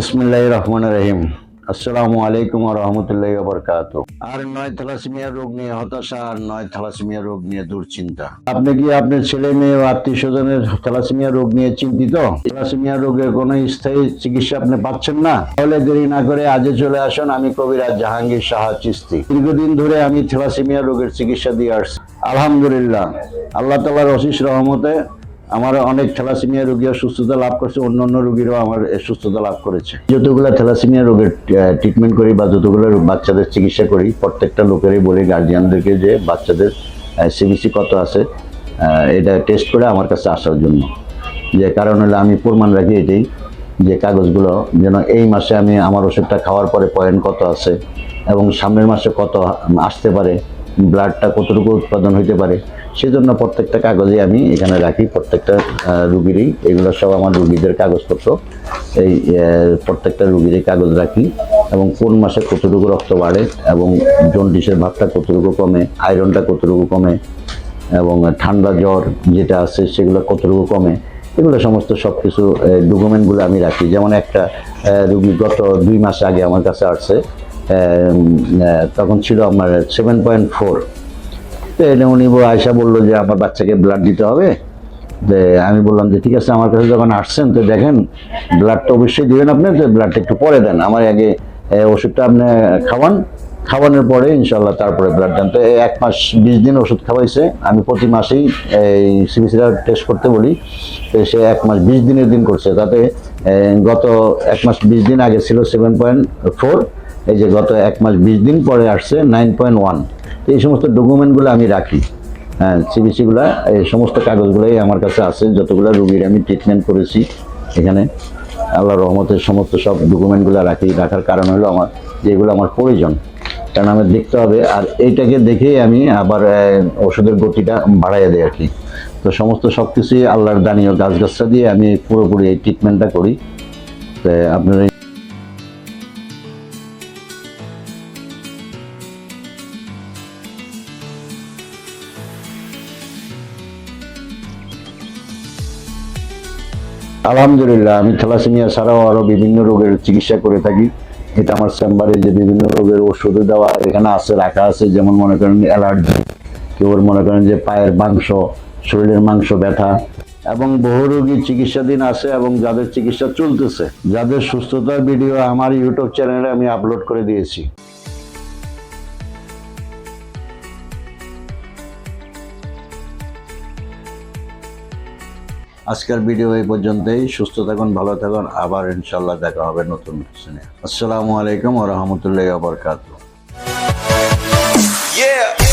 বিসমুল্লাহ রহমান রহিম। আসসালামু আলাইকুম রহমতুল্লাহ বরকাত আর নয় থ্যালাসেমিয়া রোগ নিয়ে হতাশা, আর নয় থ্যালাসেমিয়া রোগ নিয়ে দুশ্চিন্তা। আপনি কি আপনার ছেলে মেয়ে ও আত্মীয় স্বজনের থ্যালাসেমিয়া রোগ নিয়ে চিন্তিত? থ্যালাসেমিয়া রোগের কোনো স্থায়ী চিকিৎসা আপনি পাচ্ছেন না? তাহলে দেরি না করে আজে চলে আসুন, আমি কবিরাজ জাহাঙ্গীর সাহা চিস্তি দীর্ঘদিন ধরে আমি থ্যালাসেমিয়া রোগের চিকিৎসা দিয়ে আসছি। আলহামদুলিল্লাহ। আল্লাহ তালার অশিস রহমতে আমার অনেক থ্যালাসেমিয়া রোগীরা সুস্থতা লাভ করছে, অন্য অন্য রোগীরাও আমার সুস্থতা লাভ করেছে। যতগুলো থ্যালাসেমিয়া রোগের ট্রিটমেন্ট করি বা যতগুলো বাচ্চাদের চিকিৎসা করি, প্রত্যেকটা লোকেরই বলি গার্জিয়ানদেরকে যে বাচ্চাদের সিবিসি কত আছে এটা টেস্ট করে আমার কাছে আসার জন্য। যে কারণ হলো আমি প্রমাণ রাখি এটাই, যে কাগজগুলো যেন এই মাসে আমি আমার ওষুধটা খাওয়ার পরে পয়েন্ট কত আছে, এবং সামনের মাসে কত আসতে পারে ব্লাডটা কতটুকু উৎপাদন হইতে পারে সেজন্য প্রত্যেকটা কাগজে আমি এখানে রাখি, প্রত্যেকটা রুগীরই। এগুলো সব আমার রুগীদের কাগজপত্র। এই প্রত্যেকটা রুগীরই কাগজ রাখি এবং কোন মাসে কতটুকু রক্ত বাড়ে এবং জন্ডিসের ভাবটা কতটুকু কমে, আয়রনটা কতটুকু কমে এবং ঠান্ডা জ্বর যেটা আছে সেগুলো কতটুকু কমে, এগুলো সমস্ত সব কিছু ডকুমেন্টগুলো আমি রাখি। যেমন একটা রুগী গত দুই মাস আগে আমার কাছে আসছে তখন ছিল আমার সেভেন পয়েন্ট ফোর তো উনি আয়সা বলল যে আমার বাচ্চাকে ব্লাড দিতে হবে। আমি বললাম যে, ঠিক আছে, আমার কাছে যখন আসছেন, তো দেখেন ব্লাডটা অবশ্যই দিবেন আপনি, তো ব্লাডটা একটু পরে দেন। আমার আগে ওষুধটা আপনি খাওয়ান। খাওয়ানোর পরে ইনশাল্লাহ তারপরে ব্লাড দেন। তো এক মাস বিশ দিন ওষুধ খাওয়াইছে। আমি প্রতি মাসেই এই সিবিসিটা টেস্ট করতে বলি। তো সে এক মাস বিশ দিনের দিন করছে। তাতে গত এক মাস বিশ দিন আগে ছিল সেভেন পয়েন্ট ফোর এই যে গত এক মাস বিশ দিন পরে আসছে নাইন পয়েন্ট ওয়ান এই সমস্ত ডকুমেন্টগুলো আমি রাখি। হ্যাঁ সিবিসিগুলো এই সমস্ত কাগজগুলোই আমার কাছে আছে, যতগুলো রুগীর আমি ট্রিটমেন্ট করেছি এখানে। আল্লাহ রহমতের সমস্ত সব ডকুমেন্টগুলো রাখি। রাখার কারণ হলো আমার যে এগুলো আমার প্রয়োজন। কারণ আমার দেখতে হবে, আর এইটাকে দেখেই আমি আবার ওষুধের গতিটা বাড়াইয়া দিই আর কি। তো সমস্ত সব কিছুই আল্লাহর দানীয় গাছগাছটা দিয়ে আমি পুরোপুরি এই ট্রিটমেন্টটা করি। তো আপনারা আলহামদুলিল্লাহ, আমি থ্যালাসেমিয়া ছাড়াও আরও বিভিন্ন রোগের চিকিৎসা করে থাকি। এটা আমার চেম্বারে যে বিভিন্ন রোগের ওষুধ দেওয়া এখানে আছে, রাখা আছে, যেমন মনে করেন অ্যালার্জি, কেউ মনে করেন যে পায়ের মাংস, শরীরের মাংস ব্যথা, এবং বহু রোগী চিকিৎসাধীন আছে এবং যাদের চিকিৎসা চলতেছে, যাদের সুস্থতার ভিডিও আমার ইউটিউব চ্যানেলে আমি আপলোড করে দিয়েছি। আজকের ভিডিও এই পর্যন্তই। সুস্থ থাকুন, ভালো থাকুন। আবার ইনশাল্লাহ দেখা হবে নতুন আসসালামু আলাইকুম ও রহমতুল্লাহ আবরকাত Yeah.